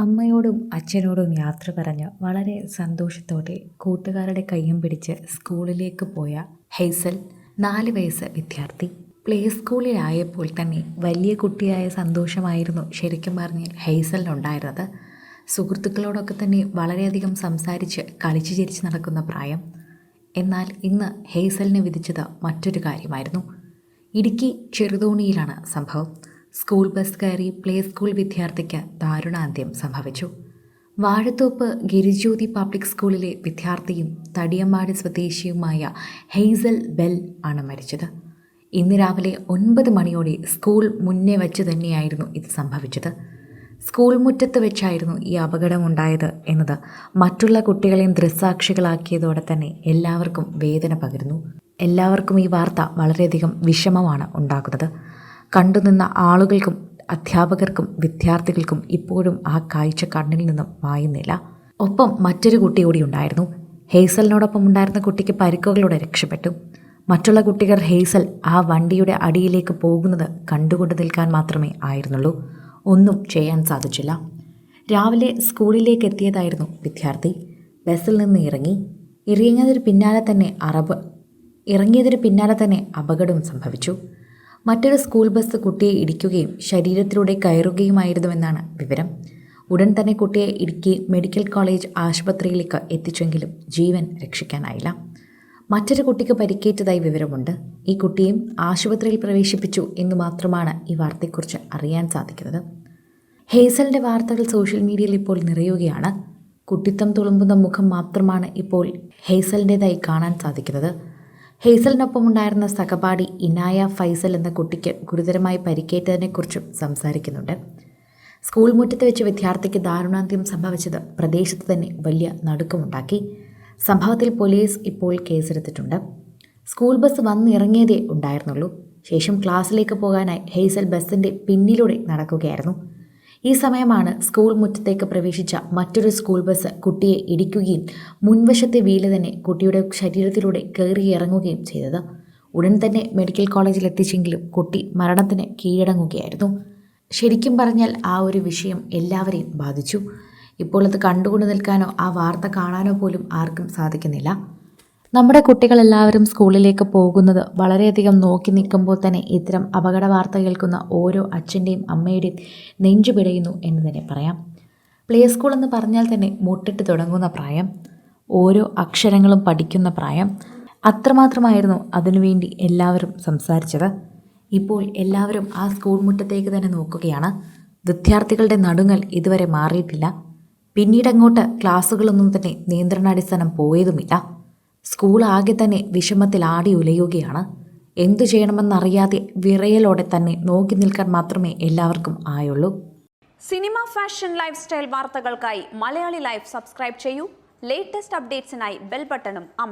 അമ്മയോടും അച്ഛനോടും യാത്ര പറഞ്ഞ് വളരെ സന്തോഷത്തോടെ കൂട്ടുകാരുടെ കയ്യും പിടിച്ച് സ്കൂളിലേക്ക് പോയ ഹെയ്സൽ നാല് വയസ്സ് വിദ്യാർത്ഥി. പ്ലേ സ്കൂളിലായപ്പോൾ തന്നെ വലിയ കുട്ടിയായ സന്തോഷമായിരുന്നു ശരിക്കും പറഞ്ഞാൽ ഹെയ്സലിനുണ്ടായിരുന്നത് സുഹൃത്തുക്കളോടൊക്കെ തന്നെ വളരെയധികം സംസാരിച്ച് കളിച്ചു ചിരിച്ച് നടക്കുന്ന പ്രായം. എന്നാൽ ഇന്ന് ഹെയ്സലിനെ വിധിച്ചത് മറ്റൊരു കാര്യമായിരുന്നു. ഇടുക്കി ചെറുതോണിയിലാണ് സംഭവം. സ്കൂൾ ബസ് കയറി പ്ലേ സ്കൂൾ വിദ്യാർത്ഥിക്ക് ദാരുണാന്ത്യം സംഭവിച്ചു. വാഴത്തോപ്പ് ഗിരിജ്യോതി പബ്ലിക് സ്കൂളിലെ വിദ്യാർത്ഥിയും തടിയമ്പാടി സ്വദേശിയുമായ ഹെയ്സൽ ബെൽ ആണ് മരിച്ചത്. ഇന്ന് രാവിലെ ഒൻപത് മണിയോടെ സ്കൂൾ മുന്നേ വച്ച് തന്നെയായിരുന്നു ഇത് സംഭവിച്ചത്. സ്കൂൾ മുറ്റത്ത് വെച്ചായിരുന്നു ഈ അപകടമുണ്ടായത് എന്നത്. മറ്റുള്ള കുട്ടികളെയും ദൃസാക്ഷികളാക്കിയതോടെ തന്നെ എല്ലാവർക്കും വേദന പകരുന്നു. എല്ലാവർക്കും ഈ വാർത്ത വളരെയധികം വിഷമമാണ് ഉണ്ടാക്കുന്നത്. കണ്ടുനിന്ന ആളുകൾക്കും അധ്യാപകർക്കും വിദ്യാർത്ഥികൾക്കും ഇപ്പോഴും ആ കാഴ്ച കണ്ണിൽ നിന്നും മായുന്നില്ല. ഒപ്പം മറ്റൊരു കുട്ടി കൂടി ഉണ്ടായിരുന്നു. ഹേസലിനോടൊപ്പം ഉണ്ടായിരുന്ന കുട്ടിക്ക് പരിക്കുകളോടെ രക്ഷപ്പെട്ടു. മറ്റുള്ള കുട്ടികൾ ഹേസൽ ആ വണ്ടിയുടെ അടിയിലേക്ക് പോകുന്നത് കണ്ടുകൊണ്ട് നിൽക്കാൻ മാത്രമേ ആയിരുന്നുള്ളൂ. ഒന്നും ചെയ്യാൻ സാധിച്ചില്ല. രാവിലെ സ്കൂളിലേക്ക് എത്തിയതായിരുന്നു വിദ്യാർത്ഥി. ബസ്സിൽ നിന്ന് ഇറങ്ങി. ഇറങ്ങിയതിന് പിന്നാലെ തന്നെ അറബ് ഇറങ്ങിയതിന് പിന്നാലെ തന്നെ അപകടം സംഭവിച്ചു. മറ്റൊരു സ്കൂൾ ബസ് കുട്ടിയെ ഇടിക്കുകയും ശരീരത്തിലൂടെ കയറുകയുമായിരുന്നുവെന്നാണ് വിവരം. ഉടൻ തന്നെ കുട്ടിയെ ഇടുക്കി മെഡിക്കൽ കോളേജ് ആശുപത്രിയിലേക്ക് എത്തിച്ചെങ്കിലും ജീവൻ രക്ഷിക്കാനായില്ല. മറ്റൊരു കുട്ടിക്ക് പരിക്കേറ്റതായി വിവരമുണ്ട്. ഈ കുട്ടിയും ആശുപത്രിയിൽ പ്രവേശിപ്പിച്ചു എന്ന് മാത്രമാണ് ഈ വാർത്തയെക്കുറിച്ച് അറിയാൻ സാധിക്കുന്നത്. ഹേസലിന്റെ വാർത്തകൾ സോഷ്യൽ മീഡിയയിൽ ഇപ്പോൾ നിറയുകയാണ്. കുട്ടിത്തം തുളുമ്പുന്ന മുഖം മാത്രമാണ് ഇപ്പോൾ ഹേസലിന്റെതായി കാണാൻ സാധിക്കുന്നത്. ഹേസലിനൊപ്പം ഉണ്ടായിരുന്ന സഹപാഠി ഇനായ ഫൈസൽ എന്ന കുട്ടിക്ക് ഗുരുതരമായി പരിക്കേറ്റതിനെക്കുറിച്ചും സംസാരിക്കുന്നുണ്ട്. സ്കൂൾ മുറ്റത്ത് വെച്ച് വിദ്യാർത്ഥിക്ക് ദാരുണാന്ത്യം സംഭവിച്ചത് പ്രദേശത്ത് തന്നെ വലിയ നടുക്കമുണ്ടാക്കി. സംഭവത്തിൽ പോലീസ് ഇപ്പോൾ കേസെടുത്തിട്ടുണ്ട്. സ്കൂൾ ബസ് വന്നിറങ്ങിയതേ ഉണ്ടായിരുന്നുള്ളൂ. ശേഷം ക്ലാസ്സിലേക്ക് പോകാനായി ഹെയ്സൽ ബസ്സിന്റെ പിന്നിലൂടെ നടക്കുകയായിരുന്നു. ഈ സമയമാണ് സ്കൂൾ മുറ്റത്തേക്ക് പ്രവേശിച്ച മറ്റൊരു സ്കൂൾ ബസ് കുട്ടിയെ ഇടിക്കുകയും മുൻവശത്തെ വീൽ തന്നെ കുട്ടിയുടെ ശരീരത്തിലൂടെ കയറി ഇറങ്ങുകയും ചെയ്തത്. ഉടൻ തന്നെ മെഡിക്കൽ കോളേജിൽ എത്തിച്ചെങ്കിലും കുട്ടി മരണത്തിന് കീഴടങ്ങുകയായിരുന്നു. ശരിക്കും പറഞ്ഞാൽ ആ ഒരു വിഷയം എല്ലാവരെയും ബാധിച്ചു. ഇപ്പോൾ അത് കണ്ടുകൊണ്ട് നിൽക്കാനോ ആ വാർത്ത കാണാനോ പോലും ആർക്കും സാധിക്കുന്നില്ല. നമ്മുടെ കുട്ടികളെല്ലാവരും സ്കൂളിലേക്ക് പോകുന്നത് വളരെയധികം നോക്കി നിൽക്കുമ്പോൾ തന്നെ ഇത്തരം അപകട വാർത്ത കേൾക്കുന്ന ഓരോ അച്ഛന്റെയും അമ്മയുടെയും നെഞ്ചു പിടയുന്നു എന്ന് തന്നെ പറയാം. പ്ലേ സ്കൂൾ എന്ന് പറഞ്ഞാൽ തന്നെ മുട്ടിട്ട് തുടങ്ങുന്ന പ്രായം ഓരോ അക്ഷരങ്ങളും പഠിക്കുന്ന പ്രായം. അത്രമാത്രമായിരുന്നു അതിനുവേണ്ടി എല്ലാവരും സംസാരിച്ചത്. ഇപ്പോൾ എല്ലാവരും ആ സ്കൂൾ മുറ്റത്തേക്ക് തന്നെ നോക്കുകയാണ്. വിദ്യാർത്ഥികളുടെ നടുങ്ങൽ ഇതുവരെ മാറിയിട്ടില്ല. പിന്നീടങ്ങോട്ട് ക്ലാസ്സുകളൊന്നും തന്നെ നിയന്ത്രണാടിസ്ഥാനം പോയതുമില്ല. സ്കൂൾ ആകെ തന്നെ വിഷമത്തിൽ ആടി ഉലയുകയാണ്. എന്തു ചെയ്യണമെന്നറിയാതെ വിറയലോടെ തന്നെ നോക്കി നിൽക്കാൻ മാത്രമേ എല്ലാവർക്കും ആയുള്ളൂ. സിനിമ ഫാഷൻ ലൈഫ് സ്റ്റൈൽ വാർത്തകൾക്കായി മലയാളി ലൈഫ് സബ്സ്ക്രൈബ് ചെയ്യൂ. ലേറ്റസ്റ്റ് അപ്ഡേറ്റ്സിനായി ബെൽ ബട്ടണും അമർ